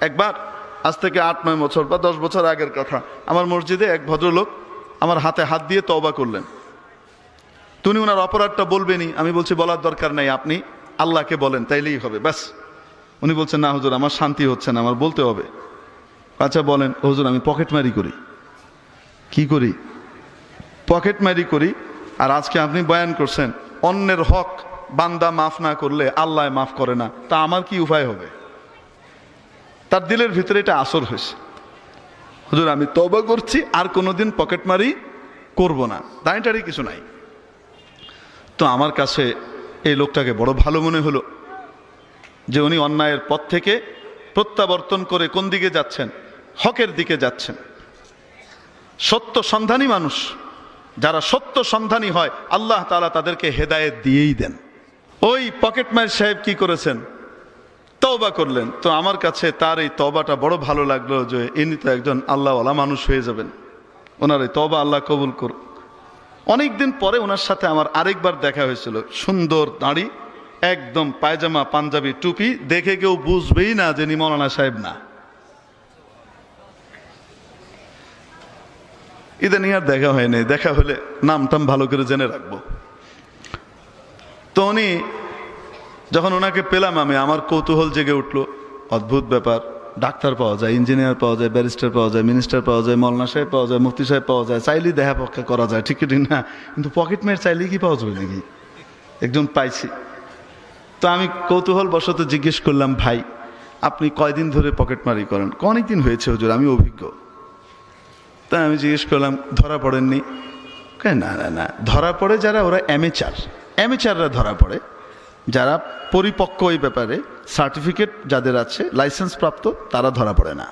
একবার, আজ থেকে আট, নয় বছর বা দশ বছর আগের কথা। আমার মসজিদে এক ভদ্রলোক আমার হাতে হাত দিয়ে তওবা করলেন। তুমি ওনার অপরাধটা বলবেনই, আমি বলছি বলার দরকার নাই, আপনি আল্লাহকে বলেন, তাইলেই হবে, ব্যাস। উনি বলছেন, না হুজুর, আমার শান্তি হচ্ছে না, আমার বলতে হবে। আচ্ছা বলেন, হুজুর, আমি পকেটমারি করি। কি করি? পকেটমারি করি, আর আজকে আপনি বয়ান করছেন, অন্যের হক বান্দা মাফ না করলে আল্লাহ মাফ করে না, তা আমার কি উপায় হবে? তার দিলের ভিতরে এটা আসর হয়েছে। হুজুর, আমি তবা করছি, আর কোনোদিন পকেটমারি করব না। দাঁড়িটারি কিছু নাই। তো আমার কাছে এই লোকটাকে বড় ভালো মনে হলো যে উনি অন্যায়ের পথ থেকে প্রত্যাবর্তন করে কোন দিকে যাচ্ছেন, হকের দিকে যাচ্ছেন। সত্য সন্ধানী মানুষ, যারা সত্য সন্ধানী হয়, আল্লাহ তাআলা তাদেরকে হেদায়েত দিয়েই দেন। ওই পকেটম্যান সাহেব কি করেছেন? তওবা করলেন। তো আমার কাছে তার এই তবাটা বড় ভালো লাগল যে ইনি তো একজন আল্লাহওয়ালা মানুষ হয়ে যাবেন। ওনার এই তবা আল্লাহ কবুল কর অনেকদিন পরে ওনার সাথে আমার আরেকবার দেখা হয়েছিল। সুন্দর দাঁড়ি, একদম পায়জামা, পাঞ্জাবি, টুপি, দেখে কেউ বুঝবেই না যে মৌলানা সাহেব না। ইদানিং আর দেখা হয়নি। দেখা হলে নাম টাম ভালো করে জেনে রাখব। তো উনি যখন ওনাকে পেলাম আমি, আমার কৌতূহল জেগে উঠল। অদ্ভুত ব্যাপার। ডাক্তার পাওয়া যায়, ইঞ্জিনিয়ার পাওয়া যায়, ব্যারিস্টার পাওয়া যায়, মিনিস্টার পাওয়া যায়, মৌলানা সাহেব পাওয়া যায়, মুফতি সাহেব পাওয়া যায়, চাইলেই দেখা পক্ষা করা যায়, ঠিক ঠিক না? কিন্তু পকেট মেয়ের চাইলেই কি পাওয়া যাবে নাকি একজন পাইছি। তো আমি কৌতূহল বশত জিজ্ঞেস করলাম, ভাই, আপনি কয়দিন ধরে পকেটমারি করেন? অনেক দিন হয়েছে হুজুর, আমি অভিজ্ঞ। তাই আমি জিজ্ঞেস করলাম, ধরা পড়েননি? না না না, ধরা পড়ে যারা, ওরা অ্যামেচার অ্যামেচাররা ধরা পড়ে? যারা পরিপক্ক ওই ব্যাপারে সার্টিফিকেট যাদের আছে লাইসেন্স প্রাপ্ত, তারা ধরা পড়ে না।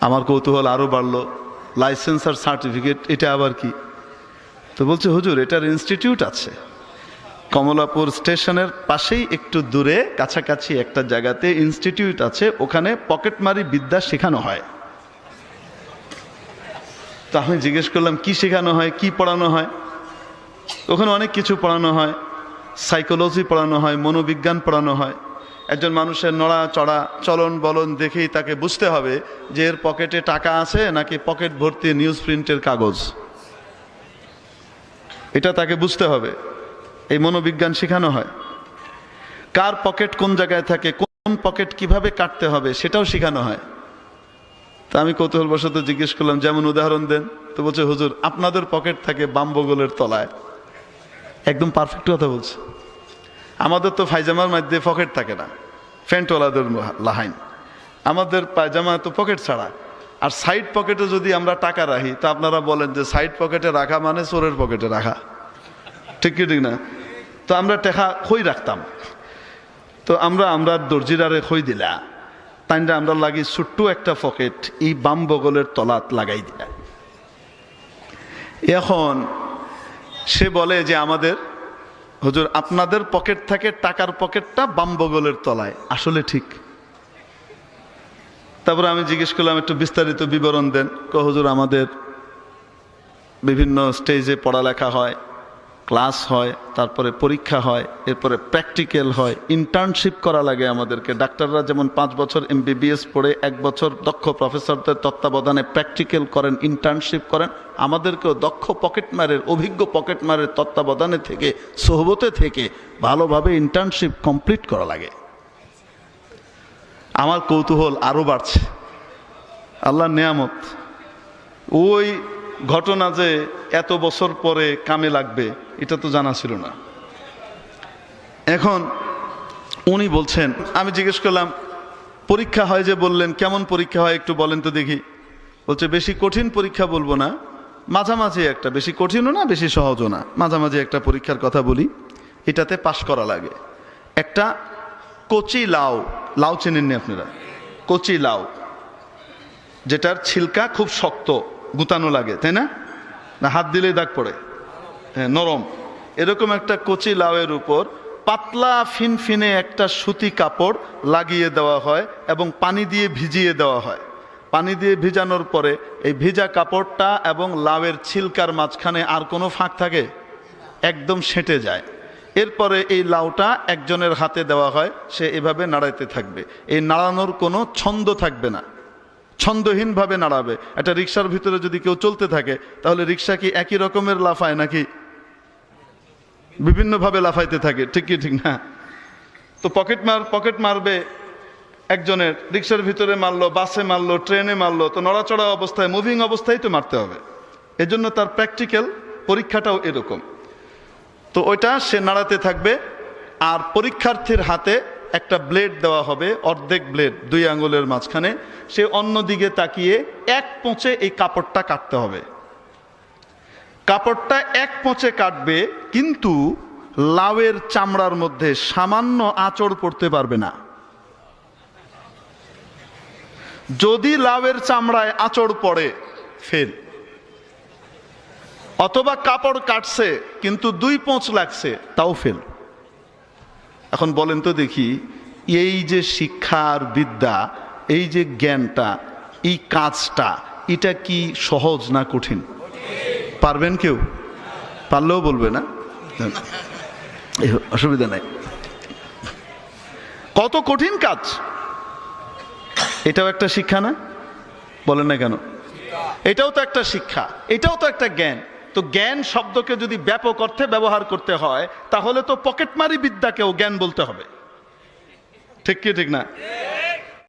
আমার কৌতূহল আরও বাড়লো লাইসেন্স আর সার্টিফিকেট এটা আবার কি? তো বলছে, হুজুর, এটার ইনস্টিটিউট আছে। কমলাপুর স্টেশনের পাশেই একটু দূরে, কাছাকাছি একটা জায়গাতে ইনস্টিটিউট আছে, ওখানে পকেটমারি বিদ্যা শেখানো হয়। তো আমি জিজ্ঞেস করলাম, কি শেখানো হয়? কি পড়ানো হয়? ওখানে অনেক কিছু পড়ানো হয়। সাইকোলজি পড়ানো হয়, মনোবিজ্ঞান পড়ানো হয়। একজন মানুষের নড়া চড়া চলন বলন দেখেই তাকে বুঝতে হবে যে এর পকেটে টাকা আছে নাকি পকেট ভর্তি নিউজ প্রিন্টের কাগজ। এটা তাকে বুঝতে হবে। এই মনোবিজ্ঞান শেখানো হয়। কার পকেট কোন জায়গায় থাকে, কোন পকেট কীভাবে কাটতে হবে সেটাও শেখানো হয়। তা আমি কৌতূহলবশত জিজ্ঞেস করলাম, যেমন উদাহরণ দেন, তো বলছে, হুজুর, আপনাদের পকেট থাকে বাম্বগোলের তলায়। একদম পারফেক্ট কথা বলছে। আমাদের তো ফাইজামার মধ্যে পকেট থাকে না। ফ্যান্টওয়ালাদের লাহাইন। আমাদের পায়জামা তো পকেট ছাড়া। আর সাইড পকেটে যদি আমরা টাকা রাখি, তা আপনারা বলেন যে সাইড পকেটে রাখা মানে চোরের পকেটে রাখা। ঠিক কি ঠিক না? তো আমরা টেকা খই রাখতাম। তো আমরা আমরা দর্জিরারে খই দিলা। তাইনরা আমরা লাগি ছোট্ট একটা পকেট এই বাম বগলের তলাত লাগাই দিলা। এখন সে বলে যে আমাদের হুজুর, আপনাদের পকেট থাকে টাকার পকেটটা বাম বগলের তলায়। আসলে ঠিক। তারপরে আমি জিজ্ঞেস করলাম, একটু বিস্তারিত বিবরণ দেন। ক হুজুর, আমাদের বিভিন্ন স্টেজে পড়ালেখা হয়। ক্লাস হয়, তারপরে পরীক্ষা হয়, এরপরে প্র্যাকটিক্যাল হয়, ইন্টার্নশিপ করা লাগে আমাদেরকে। ডাক্তাররা যেমন পাঁচ বছর এমবিবিএস পড়ে, এক বছর দক্ষ প্রফেসরদের তত্ত্বাবধানে প্র্যাকটিক্যাল করেন, ইন্টার্নশিপ করেন, আমাদেরকেও দক্ষ পকেটমারের, অভিজ্ঞ পকেটমারের তত্ত্বাবধানে থেকে, সোহবতে থেকে ভালোভাবে ইন্টার্নশিপ কমপ্লিট করা লাগে। আমার কৌতূহল আরও বাড়ছে। আল্লাহ নেয়ামত। ওই ঘটনা যে এত বছর পরে কামে লাগবে, এটা তো জানা ছিল না। এখন উনি বলছেন, আমি জিজ্ঞেস করলাম, পরীক্ষা হয় যে বললেন, কেমন পরীক্ষা হয় একটু বলেন তো দেখি। বলছে, বেশি কঠিন পরীক্ষা বলব না, মাঝামাঝি একটা, বেশি কঠিনও না, বেশি সহজও না। মাঝামাঝি একটা পরীক্ষার কথা বলি, এটাতে পাশ করা লাগে। একটা কচি লাউ লাউ চেনেননি আপনারা? কচি লাউ, যেটার ছিলকা খুব শক্ত গুতানো লাগে, তাই না? না, হাত দিলেই দাগ পড়ে। হ্যাঁ নরম। এরকম একটা কচি লাউয়ের উপর পাতলা ফিনফিনে একটা সুতি কাপড় লাগিয়ে দেওয়া হয় এবং পানি দিয়ে ভিজিয়ে দেওয়া হয়। পানি দিয়ে ভিজানোর পরে এই ভিজা কাপড়টা এবং লাউয়ের ছিলকার মাঝখানে আর কোনো ফাঁক থাকে? একদম সেঁটে যায়। এরপরে এই লাউটা একজনের হাতে দেওয়া হয়, সে এভাবে নাড়াইতে থাকবে। এই নাড়ানোর কোনো ছন্দ থাকবে না। ছন্দহীনভাবে নাড়াবে। একটা রিক্সার ভিতরে যদি কেউ চলতে থাকে, তাহলে রিক্সা কি একই রকমের লাফায় নাকি বিভিন্নভাবে লাফাইতে থাকে? ঠিক কি, ঠিক না? তো পকেট মার, পকেট মারবে একজনের রিক্সার ভিতরে মারলো, বাসে মারলো, ট্রেনে মারলো, তো নড়াচড়া অবস্থায়, মুভিং অবস্থায় তো মারতে হবে। এজন্য তার প্র্যাকটিক্যাল পরীক্ষাটাও এরকম। তো ওইটা সে নাড়াতে থাকবে, আর পরীক্ষার্থীর হাতে একটা ব্লেড দেওয়া হবে, অর্ধেক ব্লেড দুই আঙুলের মাঝখানে। সে অন্য দিকে তাকিয়ে এক পোঁচে এই কাপড়টা কাটতে হবে। কাপড়টা এক পোঁচে কাটবে, কিন্তু লাউয়ের চামড়ার মধ্যে সামান্য আঁচড় পড়তে পারবে না। যদি লাউয়ের চামড়ায় আঁচড় পড়ে, ফেল। অথবা কাপড় কাটছে, কিন্তু দুই পোঁচ লাগছে, তাও ফেল। এখন বলেন তো দেখি, এই যে শিক্ষার বিদ্যা, এই যে জ্ঞানটা, এই কাজটা, এটা কি সহজ না কঠিন? পারবেন কেউ? পারলেও বলবে না? অসুবিধা নাই। কত কঠিন কাজ? এটাও একটা শিক্ষা না? বলেন না কেন? এটাও তো একটা শিক্ষা, এটাও তো একটা জ্ঞান। তো জ্ঞান শব্দকে যদি ব্যাপক অর্থে ব্যবহার করতে হয়, তাহলে তো পকেটমারি বিদ্যাকেও জ্ঞান বলতে হবে। ঠিক কি, ঠিক না?